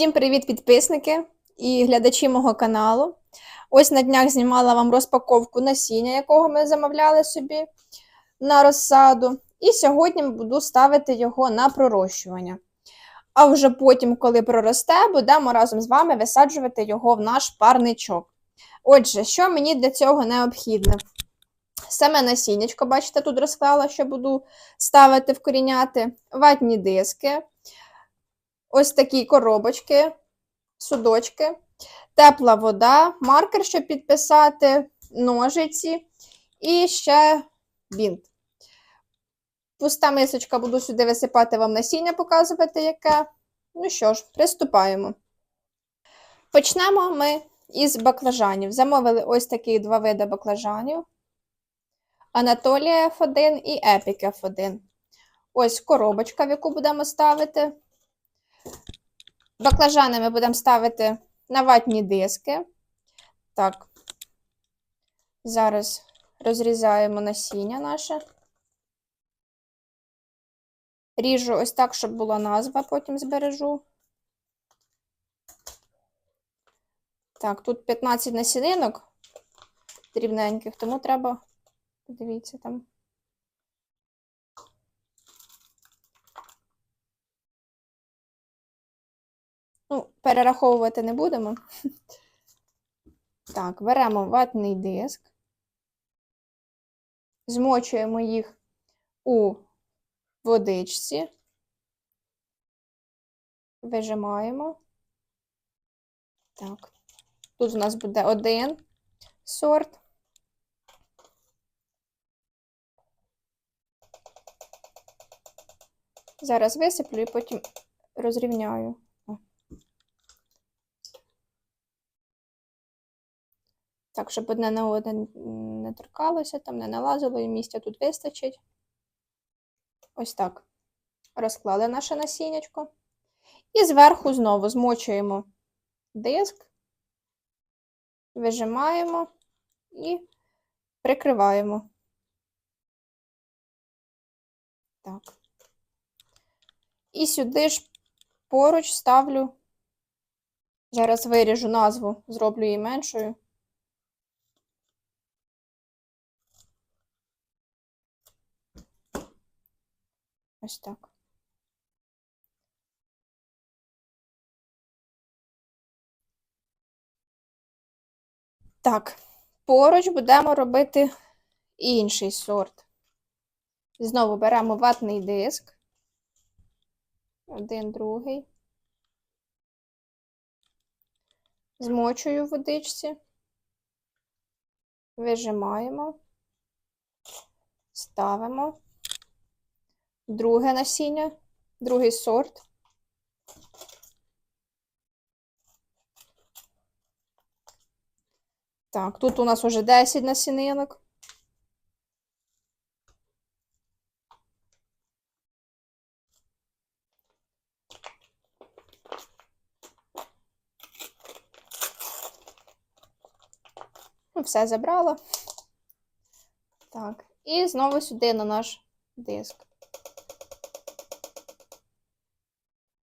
Всім привіт, підписники і глядачі мого каналу. Ось на днях знімала вам розпаковку насіння, якого ми замовляли собі на розсаду. І сьогодні буду ставити його на пророщування. А вже потім, коли проросте, будемо разом з вами висаджувати його в наш парничок. Отже, що мені для цього необхідно? Саме насіннячко, бачите, тут розклала, що буду ставити вкоріняти, ватні диски, ось такі коробочки, судочки, тепла вода, маркер, щоб підписати, ножиці і ще бінт. Пуста мисочка, буду сюди висипати вам насіння, показувати яке. Ну що ж, приступаємо. Почнемо ми із баклажанів. Замовили ось такі два види баклажанів. Анатолія F1 і Epic F1. Ось коробочка, в яку будемо ставити. Баклажани ми будемо ставити на ватні диски. Так, зараз розрізаємо насіння наше. Ріжу ось так, щоб була назва, потім збережу. Так, тут 15 насінинок дрібненьких, тому треба, подивіться там. Ну, перераховувати не будемо. Так, беремо ватний диск, змочуємо їх у водичці, вижимаємо. Так, тут у нас буде один сорт. Зараз висиплю і потім розрівняю. Так, щоб одне на одне не торкалося, там не налазило і місця тут вистачить. Ось так. Розклали наше насіннячко. І зверху знову змочуємо диск, вижимаємо і прикриваємо. Так. І сюди ж поруч ставлю, зараз виріжу назву, зроблю її меншою. Ось так. Так, поруч будемо робити інший сорт. Знову беремо ватний диск. Один, другий. Змочую в водичці. Вижимаємо, ставимо друге насіння, другий сорт. Так, тут у нас уже 10 насінинок. Ну, Все забрала. Так, і знову сюди на наш диск.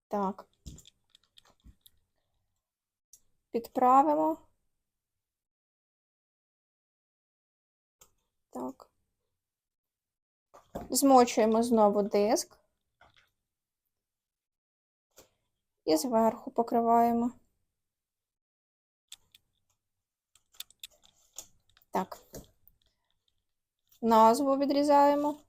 Так. Підправимо. Так. Змочуємо знову диск. І зверху покриваємо. Так. Назву відрізаємо.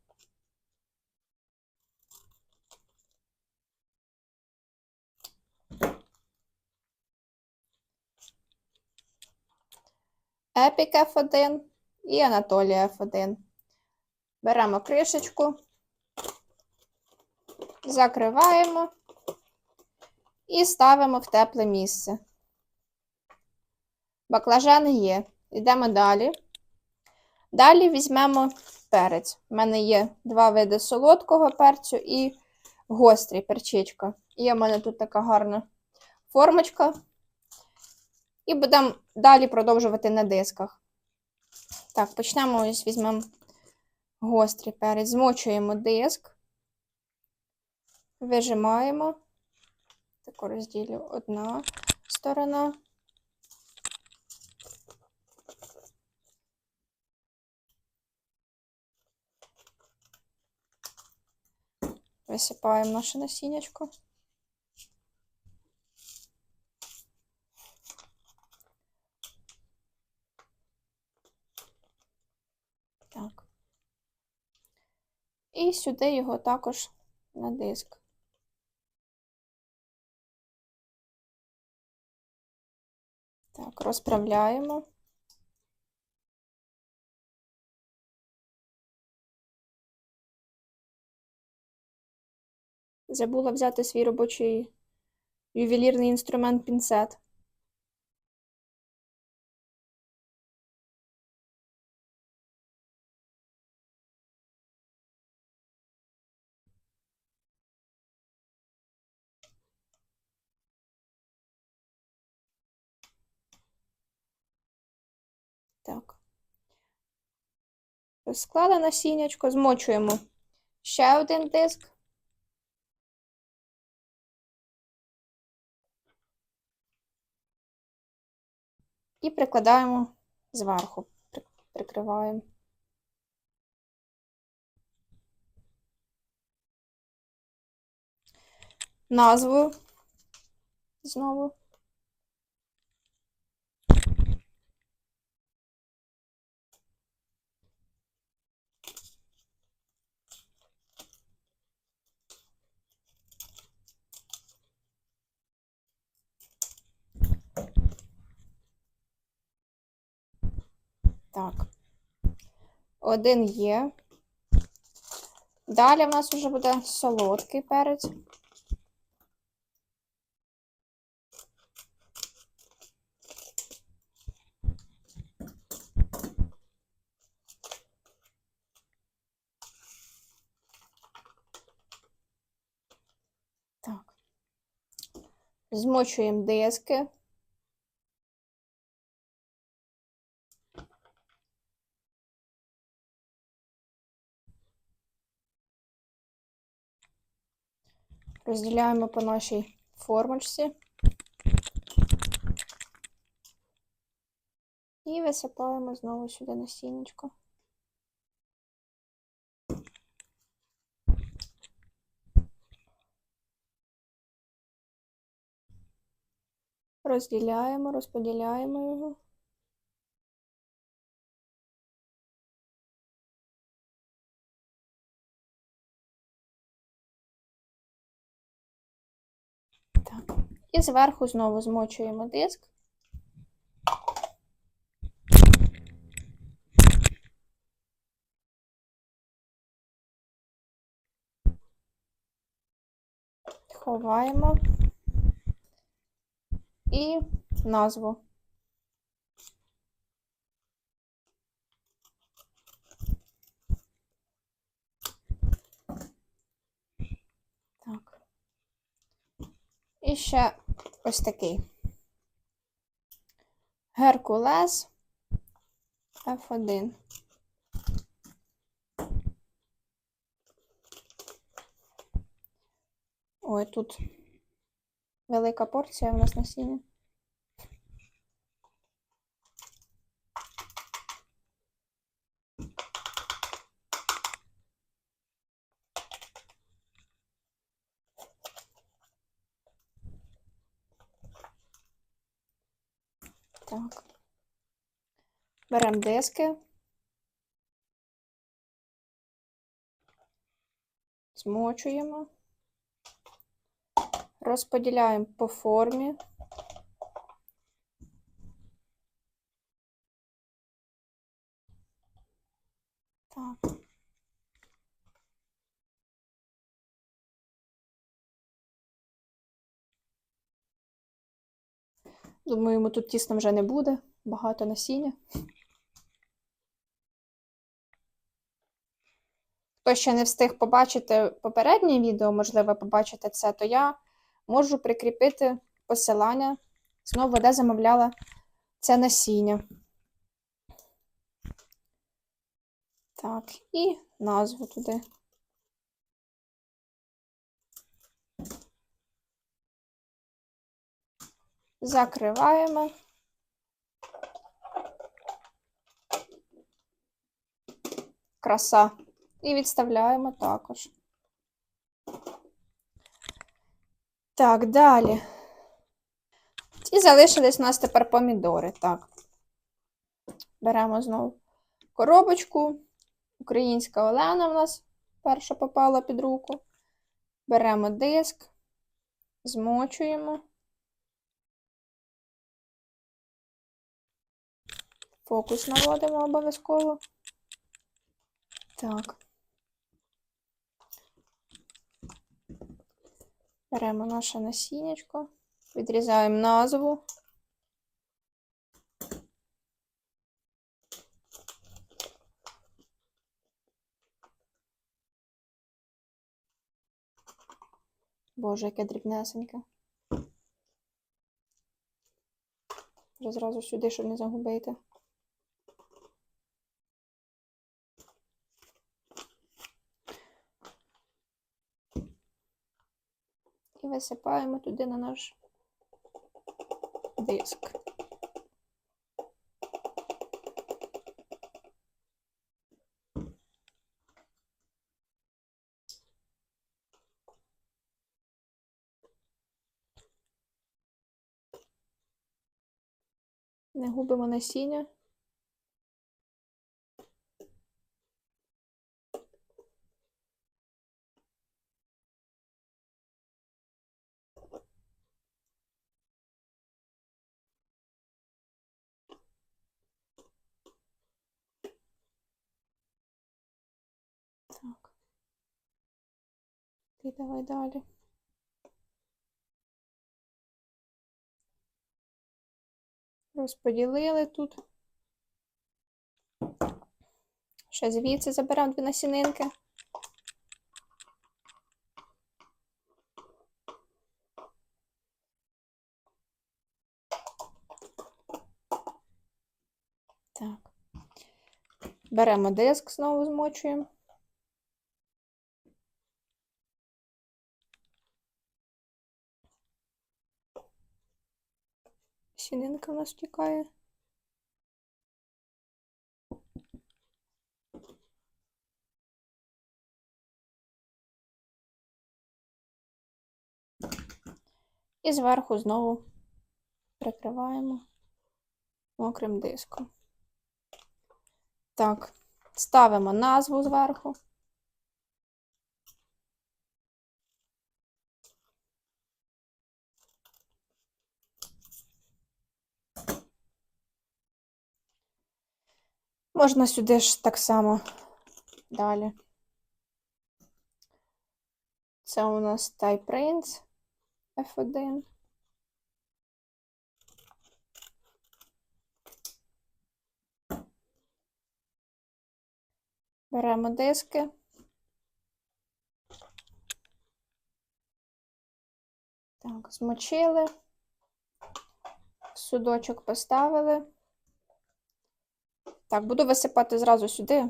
Epic F1 і Анатолія F1. Беремо кришечку, закриваємо і ставимо в тепле місце. Баклажан є. Йдемо далі. Далі візьмемо перець. У мене є два види солодкого перцю і гострий перчичка. Є в мене тут така гарна формочка. І будемо далі продовжувати на дисках. Так, почнемо ось візьмемо гострий перець, змочуємо диск, вижимаємо. Так, тако розділю одна сторона. Висипаємо наше насіннячко. Так. І сюди його також на диск. Так, розправляємо. Забула взяти свій робочий ювелірний інструмент пінцет. Так. Розклали насіннячко, змочуємо ще один диск. І прикладаємо зверху, прикриваємо. Назву знову. Так. Один є. Далі в нас вже буде солодкий перець. Так. Змочуємо диски. Розділяємо по нашій формочці. І висипаємо знову сюди насіннячко. Розділяємо, розподіляємо його. І зверху знову змочуємо диск. Ховаємо і назву. Так. І ще ось такий. Геркулес F1. Ой, тут велика порція у нас насіння. Так. Беремо диски. Змочуємо. Розподіляємо по формі. Так. Думаю, тут тісно вже не буде. Багато насіння. Хто ще не встиг побачити попереднє відео, можливо, побачити це, то я можу прикріпити посилання знову, де замовляла це насіння. Так, і назву туди. Закриваємо. Краса. І відставляємо також. Так, далі. І залишились у нас тепер помідори. Так. Беремо знову коробочку. Українська Олена в нас перша попала під руку. Беремо диск, змочуємо. Фокус наводимо обов'язково. Так. Беремо наше насіннячко, відрізаємо назву. Боже, яке дрібнесеньке. Вже зразу сюди, щоб не загубити. І висипаємо туди на наш диск. Не губимо насіння. Так. Ти давай далі. Розподілили тут. Ще звідси заберемо дві насінинки. Так. Беремо диск, знову змочуємо. Сінинка у нас втікає. І зверху знову прикриваємо мокрим диском. Так, ставимо назву зверху. Можна сюди ж так само далі. Це у нас Type Prince F1. Беремо диски. Так, змочили, судочок поставили. Так, буду висипати зразу сюди,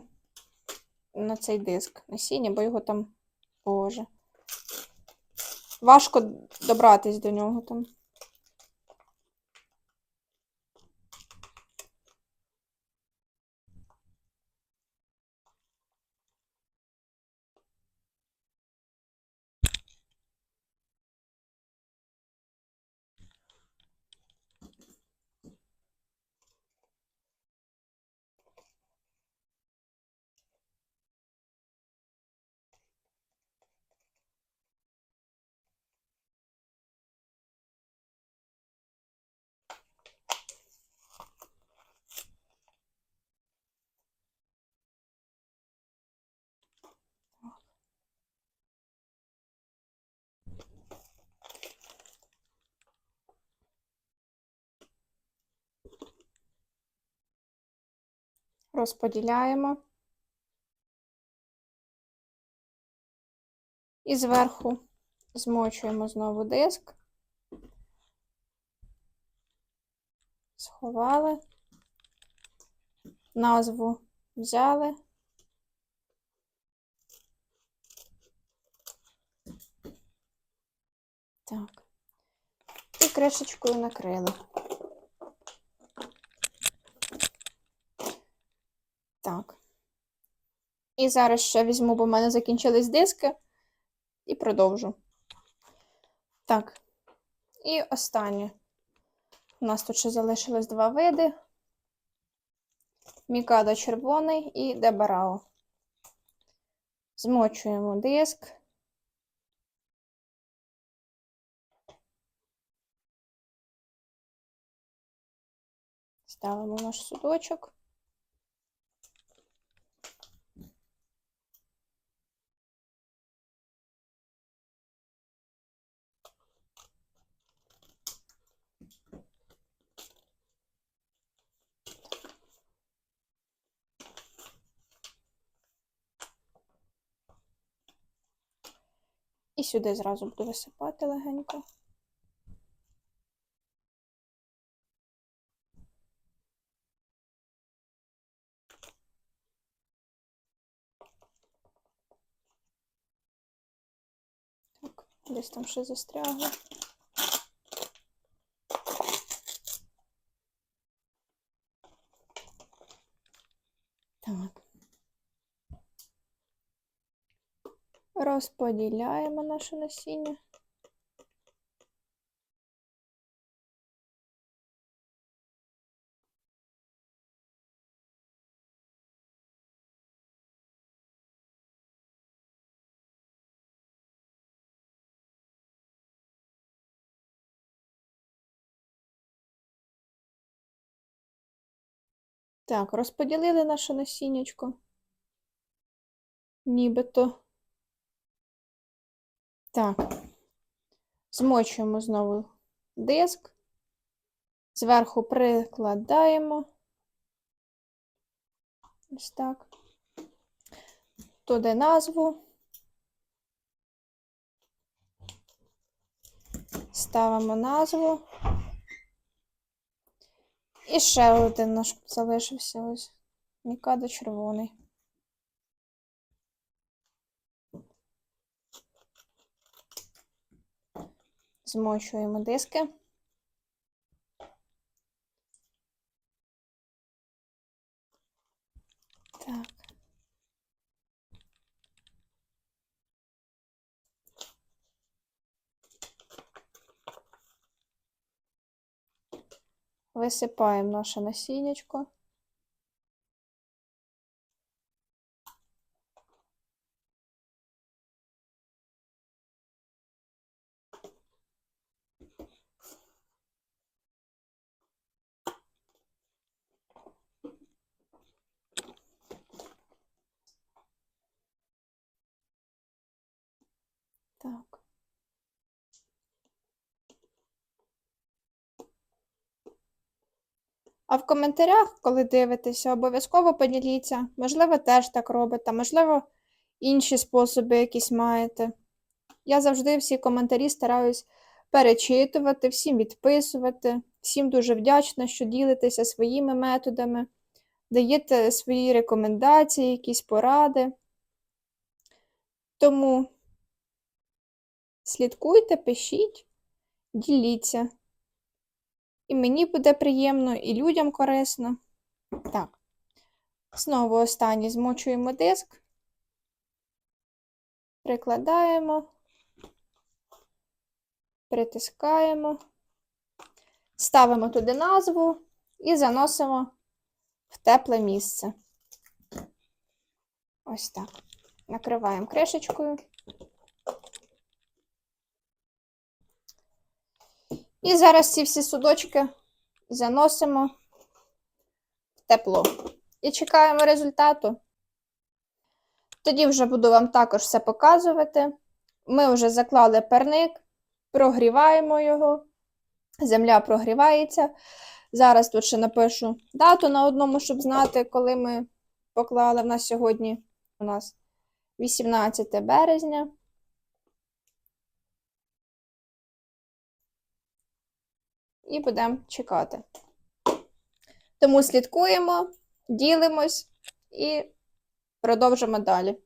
на цей диск насіння, бо його там, боже. Важко добратись до нього там. Розподіляємо. І зверху змочуємо знову диск. Сховали. Назву взяли. Так. І кришечкою накрили. Так. І зараз ще візьму, бо в мене закінчились диски, і продовжу. Так. І останнє. У нас тут ще залишилось два види. Мікадо червоний і Дебарао. Змочуємо диск. Ставимо наш судочок. Сюди зразу буду висипати легенько. Так, десь там ще застрягло. Розподіляємо наше насіння. Так, розподілили наше насіннячко. Нібито. Так. Змочуємо знову диск. Зверху прикладаємо. Ось так. Туди назву. Ставимо назву. І ще один наш залишився ось. Мікадо червоний. Змочуємо диски. Так. Висипаємо наше насіннячко. Так. А в коментарях, коли дивитеся, обов'язково поділіться. Можливо, теж так робите, можливо, інші способи якісь маєте. Я завжди всі коментарі стараюсь перечитувати, всім відписувати. Всім дуже вдячна, що ділитеся своїми методами, даєте свої рекомендації, якісь поради. Тому слідкуйте, пишіть, діліться. І мені буде приємно, і людям корисно. Так. Знову останній змочуємо диск, прикладаємо, притискаємо, ставимо туди назву і заносимо в тепле місце. Ось так. Накриваємо кришечкою. І зараз ці всі судочки заносимо в тепло. І чекаємо результату. Тоді вже буду вам також все показувати. Ми вже заклали перник, прогріваємо його. Земля прогрівається. Зараз тут ще напишу дату на одному, щоб знати, коли ми поклали. В нас сьогодні у нас 18 березня. І будемо чекати. Тому слідкуємо, ділимось і продовжимо далі.